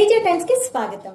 Teja times కి స్వాగతం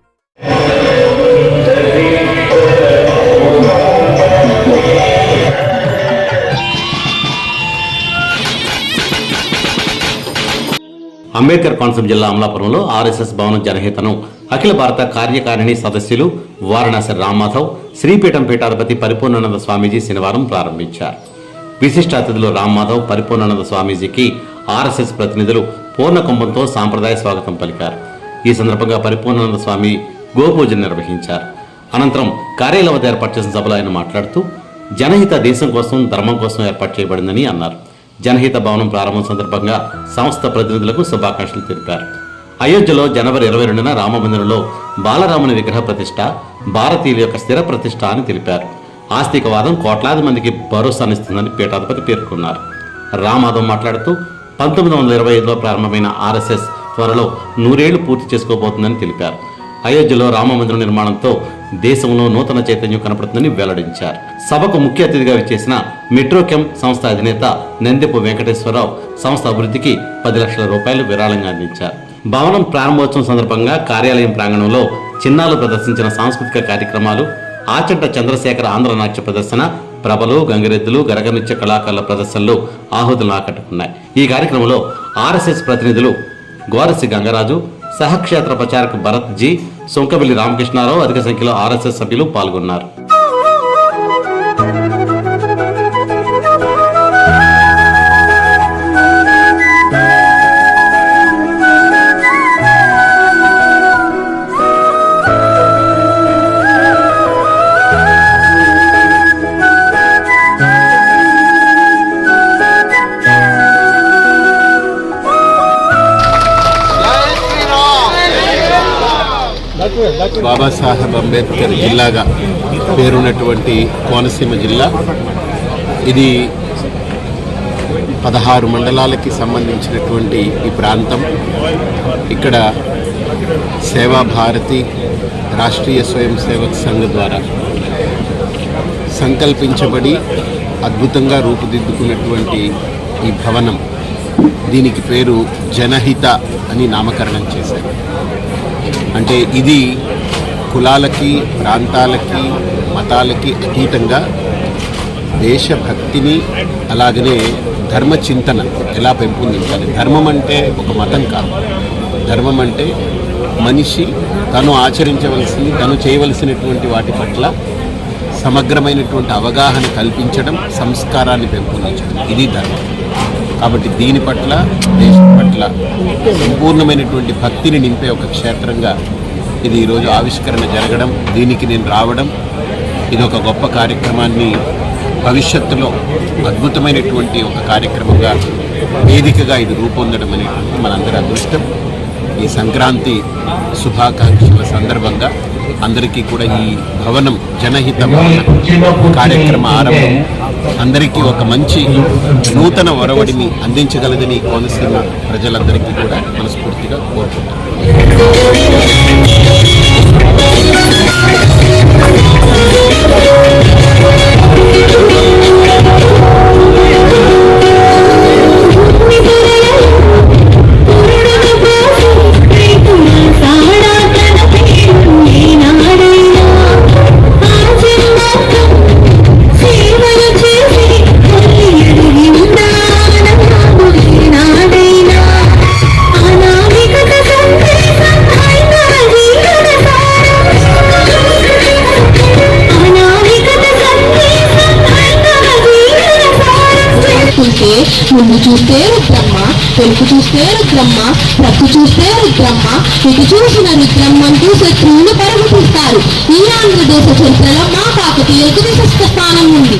Ambedkar Konaseema జిల్లా అమలాపురంలో ఆర్ఎస్ఎస్ భవన జనహితను అఖిల భారత కార్యకారిణి సదస్సులు వారణాసి రామ్మాధవ్ శ్రీపీఠం పీఠాధిపతి పరిపూర్ణానంద స్వామీజీ శనివారం ప్రారంభించారు. విశిష్ట అతిథులు రామ్మాధవ్ పరిపూర్ణానంద స్వామీజీకి ఆర్ఎస్ఎస్ ప్రతినిధులు పూర్ణ కుంభంతో సాంప్రదాయ స్వాగతం పలికారు. ఈ సందర్భంగా పరిపూర్ణానంద స్వామి గోపూజ నిర్వహించారు. అనంతరం కార్యాలయం వద్ద ఏర్పాటు చేసిన సభలో ఆయన మాట్లాడుతూ జనహిత దేశం కోసం ధర్మం కోసం ఏర్పాటు చేయబడిందని అన్నారు. జనహిత భవనం ప్రారంభం సందర్భంగా సంస్థ ప్రతినిధులకు శుభాకాంక్షలు తెలిపారు. అయోధ్యలో జనవరి ఇరవై రెండున రామమందిరంలో బాలరాముని విగ్రహ ప్రతిష్ట భారతీయుల యొక్క స్థిర ప్రతిష్ట అని తెలిపారు. ఆస్తికవాదం కోట్లాది మందికి భరోసానిస్తుందని పీఠాధిపతి పేర్కొన్నారు. రామాధవ్ మాట్లాడుతూ పంతొమ్మిది వందల ఇరవై ఐదులో ప్రారంభమైన ఆర్ఎస్ఎస్ త్వరలో నూరేళ్ళు పూర్తి చేసుకోబోతుందని తెలిపారు. అయోధ్యలో రామమందిరం నిర్మాణంతో దేశంలో నూతన చైతన్యం కనపడుతుందని వెల్లడించారు. సభకు ముఖ్య అతిథిగా విచ్చేసిన మెట్రోకెమ్ సంస్థ అధినేత నందెపు వెంకటేశ్వరరావు సంస్థ అభివృద్ధికి పది లక్షల రూపాయలు విరాళంగా అందించారు. భవనం ప్రారంభోత్సవం సందర్భంగా కార్యాలయం ప్రాంగణంలో చిన్నాలు ప్రదర్శించిన సాంస్కృతిక కార్యక్రమాలు ఆచంట చంద్రశేఖర ఆంధ్ర నాట్య ప్రదర్శన ప్రభలు గంగిరెద్దులు గరగమిచ్చ కళాకారుల ప్రదర్శనలు ఆహుతులను ఆకట్టుకున్నాయి. ఈ కార్యక్రమంలో ఆర్ఎస్ఎస్ ప్రతినిధులు గోరసి గంగరాజు సహక్షేత్ర ప్రచారక భరత్ జీ సుంకబిల్లి రామకృష్ణారావు అధిక సంఖ్యలో ఆర్ఎస్ఎస్ సభ్యులు పాల్గొన్నారు. బాబాసాహెబ్ అంబేద్కర్ జిల్లాగా పేరున్నటువంటి కోనసీమ జిల్లా. ఇది పదహారు మండలాలకి సంబంధించినటువంటి ఈ ప్రాంతం. ఇక్కడ సేవా భారతి రాష్ట్రీయ స్వయం సేవక్ సంఘ్ ద్వారా సంకల్పించబడి అద్భుతంగా రూపుదిద్దుకున్నటువంటి ఈ భవనం దీనికి పేరు జనహిత అని నామకరణం చేశారు. అంటే ఇది కులాలకి ప్రాంతాలకి మతాలకి అతీతంగా దేశభక్తిని అలాగనే ధర్మ చింతన ఎలా పెంపొందించాలి? ధర్మం అంటే ఒక మతం కాదు. ధర్మం అంటే మనిషి తను ఆచరించవలసింది తను చేయవలసినటువంటి వాటి పట్ల సమగ్రమైనటువంటి అవగాహన కల్పించడం సంస్కారాన్ని పెంపొందించడం. ఇది ధర్మం. కాబట్టి దీని పట్ల దేశం పట్ల సంపూర్ణమైనటువంటి భక్తిని నింపే ఒక క్షేత్రంగా ఇది ఈరోజు ఆవిష్కరణ జరగడం దీనికి నేను రావడం ఇది ఒక గొప్ప కార్యక్రమాన్ని భవిష్యత్తులో అద్భుతమైనటువంటి ఒక కార్యక్రమంగా వేదికగా ఇది రూపొందడం అనేటువంటి మనందరి అదృష్టం. ఈ సంక్రాంతి శుభాకాంక్షల సందర్భంగా అందరికీ కూడా ఈ భవనం జనహిత కార్యక్రమ ఆరంభం అందరికీ ఒక మంచి నూతన ఒరవడిని అందించగలదని కోనసీమ ప్రజలందరికీ కూడా మనస్ఫూర్తిగా కోరుకుంటున్నాను. ముందు చూస్తే రుద్రమ్మ వెనుక చూస్తే రుద్రమ్మ ప్రక్కు చూస్తే రుద్రమ్మ ఇటు చూసిన రుద్రమ్మంటూ శత్రువులు పరుగుపిస్తారు ఈ ఆంధ్రదేశ చరిత్రలో మా కాకతీయులకు విశిష్ట స్థానం ఉంది.